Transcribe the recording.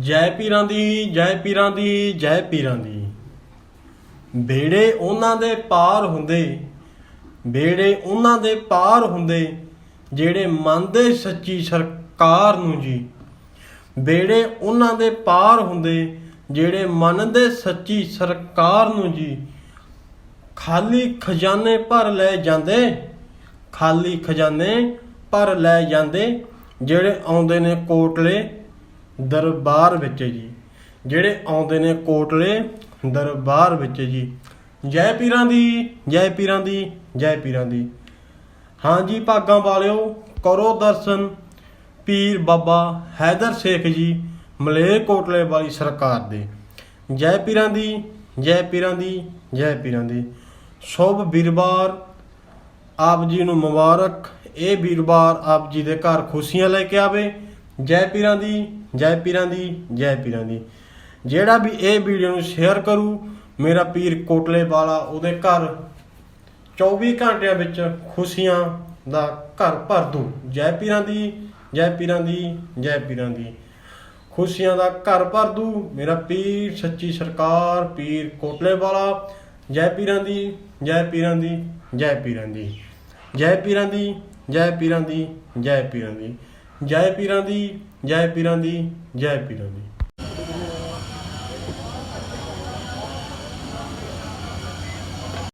ਜੈ ਪੀਰਾਂ ਦੀ, ਜੈ ਪੀਰਾਂ ਦੀ, ਜੈ ਪੀਰਾਂ ਦੀ। ਬੇੜੇ ਉਹਨਾਂ ਦੇ ਪਾਰ ਹੁੰਦੇ ਬੇੜੇ ਉਹਨਾਂ ਦੇ ਪਾਰ ਹੁੰਦੇ, ਜਿਹੜੇ ਮੰਨਦੇ ਸੱਚੀ ਸਰਕਾਰ ਨੂੰ ਜੀ। ਬੇੜੇ ਉਹਨਾਂ ਦੇ ਪਾਰ ਹੁੰਦੇ, ਜਿਹੜੇ ਮੰਨਦੇ ਸੱਚੀ ਸਰਕਾਰ ਨੂੰ ਜੀ। ਖਾਲੀ ਖਜ਼ਾਨੇ ਭਰ ਲੈ ਜਾਂਦੇ, ਖਾਲੀ ਖਜ਼ਾਨੇ ਭਰ ਲੈ ਜਾਂਦੇ, ਜਿਹੜੇ ਆਉਂਦੇ ਨੇ ਕੋਟਲੇ ਦਰਬਾਰ ਵਿੱਚ ਜੀ। ਜਿਹੜੇ ਆਉਂਦੇ ਨੇ ਕੋਟਲੇ, ਦਰਬਾਰ ਵਿੱਚ ਜੀ। ਜੈ ਪੀਰਾਂ ਦੀ, ਜੈ ਪੀਰਾਂ ਦੀ, ਜੈ ਪੀਰਾਂ ਦੀ। ਹਾਂਜੀ ਭਾਗਾਂ ਵਾਲਿਓ, ਕਰੋ ਦਰਸ਼ਨ। ਪੀਰ ਬਾਬਾ ਹੈਦਰ ਸ਼ੇਖ ਜੀ, ਮਲੇਰ ਕੋਟਲੇ ਵਾਲੀ ਸਰਕਾਰ ਦੇ। ਜੈ ਪੀਰਾਂ ਦੀ, ਜੈ ਪੀਰਾਂ ਦੀ, ਜੈ ਪੀਰਾਂ ਦੀ। ਸ਼ੁਭ ਵੀਰਵਾਰ, ਆਪ ਜੀ ਨੂੰ ਮੁਬਾਰਕ। ਇਹ ਵੀਰਵਾਰ ਆਪ ਜੀ ਦੇ ਘਰ ਖੁਸ਼ੀਆਂ ਲੈ ਕੇ ਆਵੇ। ਜੈ ਪੀਰਾਂ ਦੀ ਜੈ ਪੀਰਾਂ ਦੀ ਜੈ ਪੀਰਾਂ ਦੀ ਜਿਹੜਾ ਵੀ ਇਹ ਵੀਡੀਓ ਨੂੰ ਸ਼ੇਅਰ ਕਰੂ ਮੇਰਾ ਪੀਰ ਕੋਟਲੇ ਵਾਲਾ ਉਹਦੇ ਘਰ 24 ਘੰਟਿਆਂ ਵਿੱਚ ਖੁਸ਼ੀਆਂ ਦਾ ਘਰ ਭਰ ਦੂੰ ਜੈ ਪੀਰਾਂ ਦੀ ਜੈ ਪੀਰਾਂ ਦੀ ਜੈ ਪੀਰਾਂ ਦੀ ਖੁਸ਼ੀਆਂ ਦਾ ਘਰ ਭਰ ਦੂੰ ਮੇਰਾ ਪੀਰ ਸੱਚੀ ਸਰਕਾਰ ਪੀਰ ਕੋਟਲੇ ਵਾਲਾ ਜੈ ਪੀਰਾਂ ਦੀ ਜੈ ਪੀਰਾਂ ਦੀ ਜੈ ਪੀਰਾਂ ਦੀ ਜੈ ਪੀਰਾਂ ਦੀ ਜੈ ਪੀਰਾਂ ਦੀ ਜੈ ਪੀਰਾਂ ਦੀ ਜੈ ਪੀਰਾਂ ਦੀ ਜੈ ਪੀਰਾਂ ਦੀ ਜੈ ਪੀਰਾਂ ਦੀ।